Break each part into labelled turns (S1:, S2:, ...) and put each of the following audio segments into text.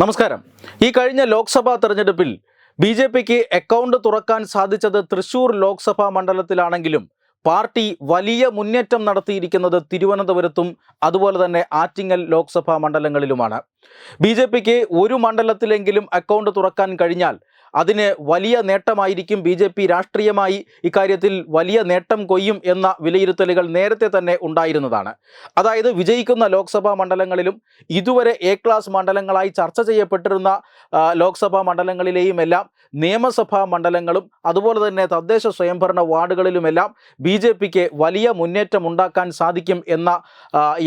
S1: നമസ്കാരം ഈ കഴിഞ്ഞ ലോക്സഭാ തെരഞ്ഞെടുപ്പിൽ ബി ജെ പിക്ക് അക്കൗണ്ട് തുറക്കാൻ സാധിച്ചത് തൃശൂർ ലോക്സഭാ മണ്ഡലത്തിലാണെങ്കിലും പാർട്ടി വലിയ മുന്നേറ്റം നടത്തിയിരിക്കുന്നത് തിരുവനന്തപുരത്തും അതുപോലെ തന്നെ ആറ്റിങ്ങൽ ലോക്സഭാ മണ്ഡലങ്ങളിലുമാണ് ബി ജെ പിക്ക് ഒരു മണ്ഡലത്തിലെങ്കിലും അക്കൗണ്ട് തുറക്കാൻ കഴിഞ്ഞാൽ അതിന് വലിയ നേട്ടമായിരിക്കും ബി ജെ പി രാഷ്ട്രീയമായി ഇക്കാര്യത്തിൽ വലിയ നേട്ടം കൊയ്യും എന്ന വിലയിരുത്തലുകൾ നേരത്തെ തന്നെ ഉണ്ടായിരുന്നതാണ് അതായത് വിജയിക്കുന്ന ലോക്സഭാ മണ്ഡലങ്ങളിലും ഇതുവരെ എ ക്ലാസ് മണ്ഡലങ്ങളായി ചർച്ച ചെയ്യപ്പെട്ടിരുന്ന ലോക്സഭാ മണ്ഡലങ്ങളിലെയും എല്ലാം നിയമസഭാ മണ്ഡലങ്ങളും അതുപോലെ തന്നെ തദ്ദേശ സ്വയംഭരണ വാർഡുകളിലുമെല്ലാം ബി ജെ പിക്ക് വലിയ മുന്നേറ്റം ഉണ്ടാക്കാൻ സാധിക്കും എന്ന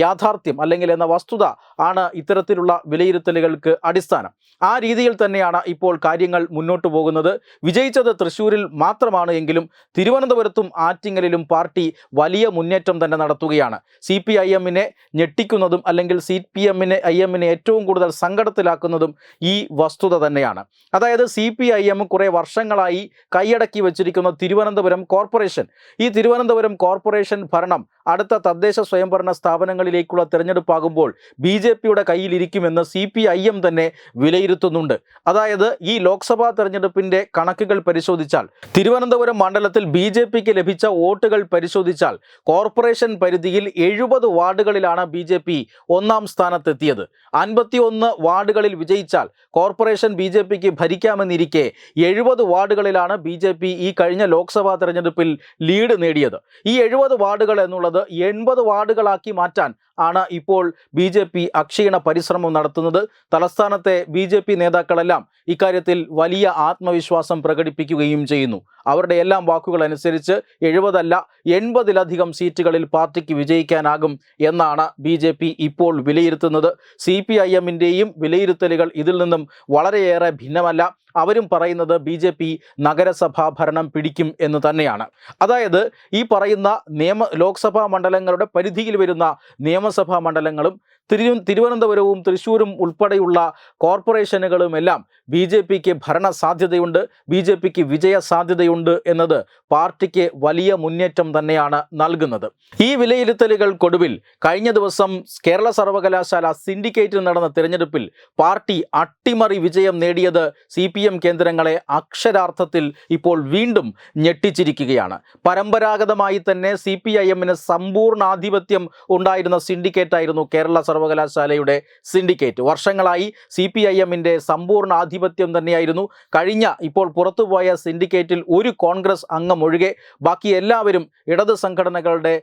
S1: യാഥാർത്ഥ്യം അല്ലെങ്കിൽ എന്ന വസ്തുത ആണ് ഇത്തരത്തിലുള്ള വിലയിരുത്തലുകൾക്ക് അടിസ്ഥാനം ആ രീതിയിൽ തന്നെയാണ് ഇപ്പോൾ കാര്യങ്ങൾ മുന്നോട്ട് പോകുന്നത് വിജയിച്ചത് തൃശ്ശൂരിൽ മാത്രമാണ് എങ്കിലും തിരുവനന്തപുരത്തും ആറ്റിങ്ങലിലും പാർട്ടി വലിയ മുന്നേറ്റം തന്നെ നടത്തുകയാണ് സി പി ഐ എമ്മിനെ ഞെട്ടിക്കുന്നതും അല്ലെങ്കിൽ സി പി എമ്മിനെ ഐ എമ്മിനെ ഏറ്റവും കൂടുതൽ സങ്കടത്തിലാക്കുന്നതും ഈ വസ്തുത തന്നെയാണ് അതായത് സി പി ഐ എം കുറേ വർഷങ്ങളായി കൈയടക്കി വെച്ചിരിക്കുന്ന തിരുവനന്തപുരം കോർപ്പറേഷൻ ഈ തിരുവനന്തപുരം കോർപ്പറേഷൻ ഭരണം അടുത്ത തദ്ദേശ സ്വയംഭരണ സ്ഥാപനങ്ങളിലേക്കുള്ള തിരഞ്ഞെടുപ്പാകുമ്പോൾ ബി ജെ ജെ പിയുടെ കയ്യിലിരിക്കുമെന്ന് സി പി ഐ എം തന്നെ വിലയിരുത്തുന്നുണ്ട് അതായത് ഈ ലോക്സഭാ തെരഞ്ഞെടുപ്പിന്റെ കണക്കുകൾ പരിശോധിച്ചാൽ തിരുവനന്തപുരം മണ്ഡലത്തിൽ ബി ജെ പിക്ക് ലഭിച്ച വോട്ടുകൾ പരിശോധിച്ചാൽ കോർപ്പറേഷൻ പരിധിയിൽ എഴുപത് വാർഡുകളിലാണ് ബി ജെ പി ഒന്നാം സ്ഥാനത്തെത്തിയത് അൻപത്തിയൊന്ന് വാർഡുകളിൽ വിജയിച്ചാൽ കോർപ്പറേഷൻ ബി ജെ പിക്ക് ഭരിക്കാമെന്നിരിക്കെ എഴുപത് വാർഡുകളിലാണ് ബി ജെ പി ഈ കഴിഞ്ഞ ലോക്സഭാ തെരഞ്ഞെടുപ്പിൽ ലീഡ് നേടിയത് ഈ എഴുപത് വാർഡുകൾ എന്നുള്ളത് എൺപത് വാർഡുകളാക്കി മാറ്റാൻ ആണ് ഇപ്പോൾ ബി ജെ പി അക്ഷീണ പരിശ്രമം നടത്തുന്നത് തലസ്ഥാനത്തെ ബി ജെ പി നേതാക്കളെല്ലാം ഇക്കാര്യത്തിൽ വലിയ ആത്മവിശ്വാസം പ്രകടിപ്പിക്കുകയും ചെയ്യുന്നു അവരുടെ എല്ലാം വാക്കുകൾ അനുസരിച്ച് എഴുപതല്ല എൺപതിലധികം സീറ്റുകളിൽ പാർട്ടിക്ക് വിജയിക്കാനാകും എന്നാണ് ബി ജെ പി ഇപ്പോൾ വിലയിരുത്തുന്നത് സി പി ഐ എമ്മിൻ്റെയും വിലയിരുത്തലുകൾ ഇതിൽ നിന്നും വളരെയേറെ ഭിന്നമല്ല അവരും പറയുന്നത് ബി ജെ പി നഗരസഭാ ഭരണം പിടിക്കും എന്ന് തന്നെയാണ് അതായത് ഈ പറയുന്ന നിയമ ലോക്സഭാ മണ്ഡലങ്ങളുടെ പരിധിയിൽ വരുന്ന നിയമസഭാ മണ്ഡലങ്ങളും തിരു തിരുവനന്തപുരവും തൃശ്ശൂരും ഉൾപ്പെടെയുള്ള കോർപ്പറേഷനുകളും എല്ലാം ബി ജെ പിക്ക് ഭരണ സാധ്യതയുണ്ട് ബി ജെ പിക്ക് വിജയ സാധ്യതയുണ്ട് എന്നത് പാർട്ടിക്ക് വലിയ മുന്നേറ്റം തന്നെയാണ് നൽകുന്നത് ഈ വിലയിരുത്തലുകൾക്കൊടുവിൽ കഴിഞ്ഞ ദിവസം കേരള സർവകലാശാല സിൻഡിക്കേറ്റിൽ നടന്ന തിരഞ്ഞെടുപ്പിൽ പാർട്ടി അട്ടിമറി വിജയം നേടിയത് സി പി പി എം കേന്ദ്രങ്ങളെ അക്ഷരാർത്ഥത്തിൽ ഇപ്പോൾ വീണ്ടും ഞെട്ടിച്ചിരിക്കുകയാണ് പരമ്പരാഗതമായി തന്നെ സി പി ഐ എമ്മിന് സമ്പൂർണ്ണ ആധിപത്യം ഉണ്ടായിരുന്ന സിൻഡിക്കേറ്റായിരുന്നു കേരള സർവകലാശാലയുടെ സിൻഡിക്കേറ്റ് വർഷങ്ങളായി സി പി ഐ എമ്മിൻ്റെ സമ്പൂർണ്ണ ആധിപത്യം തന്നെയായിരുന്നു കഴിഞ്ഞ ഇപ്പോൾ പുറത്തുപോയ സിൻഡിക്കേറ്റിൽ ഒരു കോൺഗ്രസ് അംഗം ഒഴികെ ബാക്കി എല്ലാവരും ഇടത് സംഘടനകളുടെ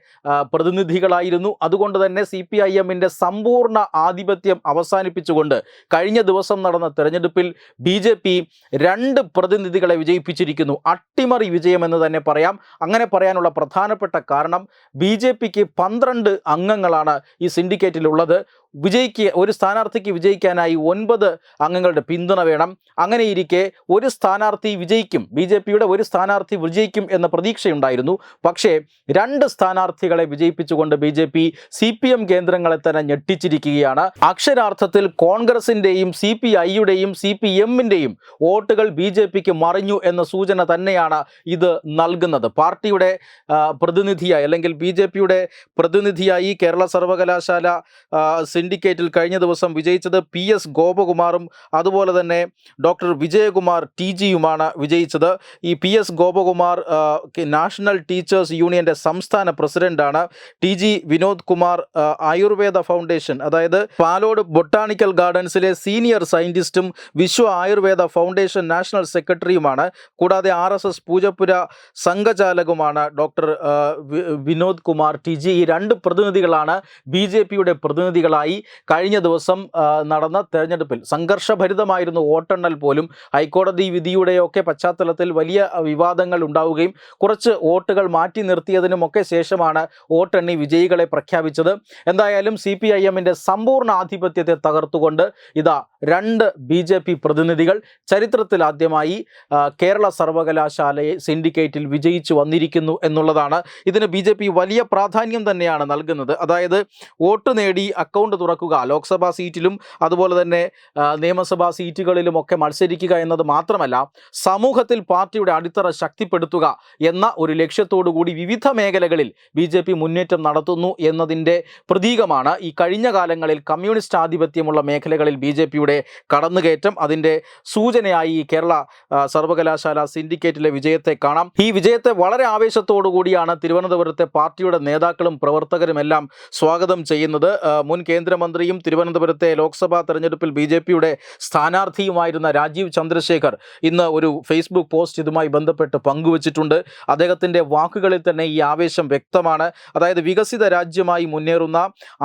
S1: പ്രതിനിധികളായിരുന്നു അതുകൊണ്ട് തന്നെ സി പി ഐ എമ്മിൻ്റെ സമ്പൂർണ്ണ ആധിപത്യം അവസാനിപ്പിച്ചുകൊണ്ട് കഴിഞ്ഞ ദിവസം നടന്ന തെരഞ്ഞെടുപ്പിൽ ബി ജെ പി രണ്ട് പ്രതിനിധികളെ വിജയിപ്പിച്ചിരിക്കുന്നു അട്ടിമറി വിജയമെന്ന് തന്നെ പറയാം അങ്ങനെ പറയാനുള്ള പ്രധാനപ്പെട്ട കാരണം ബി ജെ പിക്ക് പന്ത്രണ്ട് അംഗങ്ങളാണ് ഈ സിൻഡിക്കേറ്റിലുള്ളത് വിജയിക്ക് ഒരു സ്ഥാനാർത്ഥിക്ക് വിജയിക്കാനായി ഒൻപത് അംഗങ്ങളുടെ പിന്തുണ വേണം അങ്ങനെയിരിക്കെ ഒരു സ്ഥാനാർത്ഥി വിജയിക്കും ബി ജെ പിയുടെ ഒരു സ്ഥാനാർത്ഥി വിജയിക്കും എന്ന പ്രതീക്ഷയുണ്ടായിരുന്നു പക്ഷേ രണ്ട് സ്ഥാനാർത്ഥികളെ വിജയിപ്പിച്ചുകൊണ്ട് B J P C P M കേന്ദ്രങ്ങളെ തന്നെ ഞെട്ടിച്ചിരിക്കുകയാണ് അക്ഷരാർത്ഥത്തിൽ കോൺഗ്രസിൻ്റെയും സി പി ഐയുടെയും സി പി എമ്മിൻ്റെയും വോട്ടുകൾ ബി ജെ പിക്ക് മറിഞ്ഞു എന്ന സൂചന തന്നെയാണ് ഇത് നൽകുന്നത് പാർട്ടിയുടെ പ്രതിനിധിയായി അല്ലെങ്കിൽ ബി ജെ പിയുടെ പ്രതിനിധിയായി കേരള സർവകലാശാല സിൻഡിക്കേറ്റിൽ കഴിഞ്ഞ ദിവസം വിജയിച്ചത് പി എസ് ഗോപകുമാറും അതുപോലെ തന്നെ ഡോക്ടർ വിജയകുമാർ ടി ജിയുമാണ് വിജയിച്ചത് ഈ P S Gopakumar national teachers യൂണിയൻ്റെ സംസ്ഥാന പ്രസിഡന്റാണ് T G Vinod Kumar Ayurveda foundation അതായത് പാലോട് ബൊട്ടാണിക്കൽ ഗാർഡൻസിലെ സീനിയർ സയൻറ്റിസ്റ്റും വിശ്വ ആയുർവേദ ഫൗണ്ടേഷൻ നാഷണൽ സെക്രട്ടറിയുമാണ് കൂടാതെ ആർ എസ് എസ് പൂജപ്പുര സംഘചാലകുമാണ് doctor Vinod Kumar T G ഈ രണ്ട് പ്രതിനിധികളാണ് ബി ജെ പിയുടെ പ്രതിനിധികളായി കഴിഞ്ഞ ദിവസം നടന്ന തെരഞ്ഞെടുപ്പിൽ സംഘർഷഭരിതമായിരുന്നു വോട്ടെണ്ണൽ പോലും ഹൈക്കോടതി വിധിയുടെയൊക്കെ പശ്ചാത്തലത്തിൽ വലിയ വിവാദങ്ങൾ ഉണ്ടാവുകയും കുറച്ച് വോട്ടുകൾ മാറ്റി നിർത്തിയതിനുമൊക്കെ ശേഷമാണ് വോട്ടെണ്ണി വിജയികളെ പ്രഖ്യാപിച്ചത് എന്തായാലും സി പി ഐ എമ്മിൻ്റെ സമ്പൂർണ്ണ ആധിപത്യത്തെ തകർത്തുകൊണ്ട് ഇതാ രണ്ട് ബി ജെ പി പ്രതിനിധികൾ ചരിത്രത്തിലാദ്യമായി കേരള സർവകലാശാലയെ സിൻഡിക്കേറ്റിൽ വിജയിച്ചു വന്നിരിക്കുന്നു എന്നുള്ളതാണ് ഇതിന് ബി വലിയ പ്രാധാന്യം തന്നെയാണ് നൽകുന്നത് അതായത് വോട്ട് നേടി അക്കൗണ്ട് തുറക്കുക ലോക്സഭാ സീറ്റിലും അതുപോലെ തന്നെ നിയമസഭാ സീറ്റുകളിലുമൊക്കെ മത്സരിക്കുക എന്നത് മാത്രമല്ല സമൂഹത്തിൽ പാർട്ടിയുടെ അടിത്തറ ശക്തിപ്പെടുത്തുക എന്ന ഒരു കൂടി വിവിധ മേഖലകളിൽ ബി മുന്നേറ്റം നടത്തുന്നു എന്നതിൻ്റെ പ്രതീകമാണ് ഈ കഴിഞ്ഞ കാലങ്ങളിൽ കമ്മ്യൂണിസ്റ്റ് ആധിപത്യമുള്ള മേഖലകളിൽ ബി ജെ പിയുടെ വിദ്യാർത്ഥിയുടെ കടന്നുകയറ്റം അതിൻ്റെ സൂചനയായി ഈ കേരള സർവകലാശാല സിൻഡിക്കേറ്റിലെ വിജയത്തെ കാണാം ഈ വിജയത്തെ വളരെ ആവേശത്തോടു കൂടിയാണ് തിരുവനന്തപുരത്തെ പാർട്ടിയുടെ നേതാക്കളും പ്രവർത്തകരും എല്ലാം സ്വാഗതം ചെയ്യുന്നത് മുൻ കേന്ദ്രമന്ത്രിയും തിരുവനന്തപുരത്തെ ലോക്സഭാ തെരഞ്ഞെടുപ്പിൽ ബി ജെ പിയുടെ സ്ഥാനാർത്ഥിയുമായിരുന്ന രാജീവ് ചന്ദ്രശേഖർ ഇന്ന് ഒരു ഫേസ്ബുക്ക് പോസ്റ്റ് ഇതുമായി ബന്ധപ്പെട്ട് പങ്കുവച്ചിട്ടുണ്ട് അദ്ദേഹത്തിൻ്റെ വാക്കുകളിൽ തന്നെ ഈ ആവേശം വ്യക്തമാണ് അതായത് വികസിത രാജ്യമായി മുന്നേറുന്ന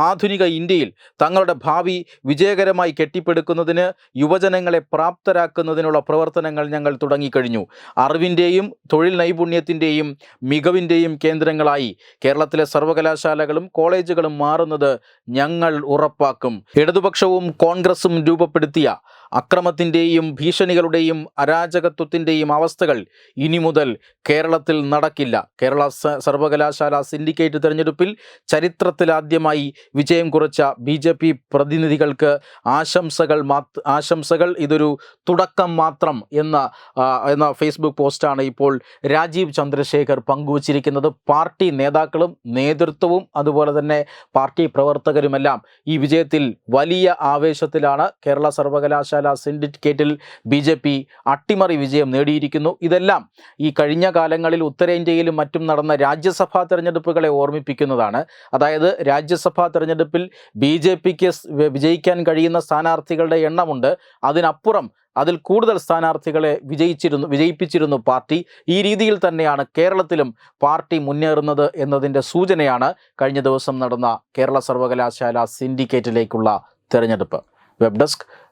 S1: ആധുനിക ഇന്ത്യയിൽ തങ്ങളുടെ ഭാവി വിജയകരമായി കെട്ടിപ്പടുക്കുന്ന പ്രാപ്തരാക്കുന്നതിന് യുവജനങ്ങളെ പ്രാപ്തരാക്കുന്നതിനുള്ള പ്രവർത്തനങ്ങൾ ഞങ്ങൾ തുടങ്ങിക്കഴിഞ്ഞു അറിവിൻ്റെയും തൊഴിൽ നൈപുണ്യത്തിൻ്റെയും മികവിൻ്റെയും കേന്ദ്രങ്ങളായി കേരളത്തിലെ സർവകലാശാലകളും കോളേജുകളും മാറുന്നത് ഞങ്ങൾ ഉറപ്പാക്കും ഇടതുപക്ഷവും കോൺഗ്രസും രൂപപ്പെടുത്തിയ അക്രമത്തിൻ്റെയും ഭീഷണികളുടെയും അരാജകത്വത്തിൻ്റെയും അവസ്ഥകൾ ഇനി മുതൽ കേരളത്തിൽ നടക്കില്ല കേരള സർവകലാശാല സിൻഡിക്കേറ്റ് തെരഞ്ഞെടുപ്പിൽ ചരിത്രത്തിലാദ്യമായി വിജയം കുറിച്ച ബി ജെ പി പ്രതിനിധികൾക്ക് ആശംസകൾ മാത് ആശംസകൾ ഇതൊരു തുടക്കം മാത്രം എന്ന എന്ന ഫേസ്ബുക്ക് പോസ്റ്റാണ് ഇപ്പോൾ രാജീവ് ചന്ദ്രശേഖർ പങ്കുവച്ചിരിക്കുന്നത് പാർട്ടി നേതാക്കളും നേതൃത്വവും അതുപോലെ തന്നെ പാർട്ടി പ്രവർത്തകരുമെല്ലാം ഈ വിജയത്തിൽ വലിയ ആവേശത്തിലാണ് കേരള സർവകലാശാല സർവകലാശാല സിൻഡിക്കേറ്റിൽ ബി ജെ പി അട്ടിമറി വിജയം നേടിയിരിക്കുന്നു ഇതെല്ലാം ഈ കഴിഞ്ഞ കാലങ്ങളിൽ ഉത്തരേന്ത്യയിലും മറ്റും നടന്ന രാജ്യസഭാ തെരഞ്ഞെടുപ്പുകളെ ഓർമ്മിപ്പിക്കുന്നതാണ് അതായത് രാജ്യസഭാ തെരഞ്ഞെടുപ്പിൽ ബി ജെ പിക്ക് വിജയിക്കാൻ കഴിയുന്ന സ്ഥാനാർത്ഥികളുടെ എണ്ണമുണ്ട് അതിനപ്പുറം അതിൽ കൂടുതൽ സ്ഥാനാർത്ഥികളെ വിജയിച്ചിരുന്നു വിജയിപ്പിച്ചിരുന്നു പാർട്ടി ഈ രീതിയിൽ തന്നെയാണ് കേരളത്തിലും പാർട്ടി മുന്നേറുന്നത് എന്നതിൻ്റെ സൂചനയാണ് കഴിഞ്ഞ ദിവസം നടന്ന കേരള സർവകലാശാല സിൻഡിക്കേറ്റിലേക്കുള്ള തെരഞ്ഞെടുപ്പ് വെബ് ഡെസ്ക്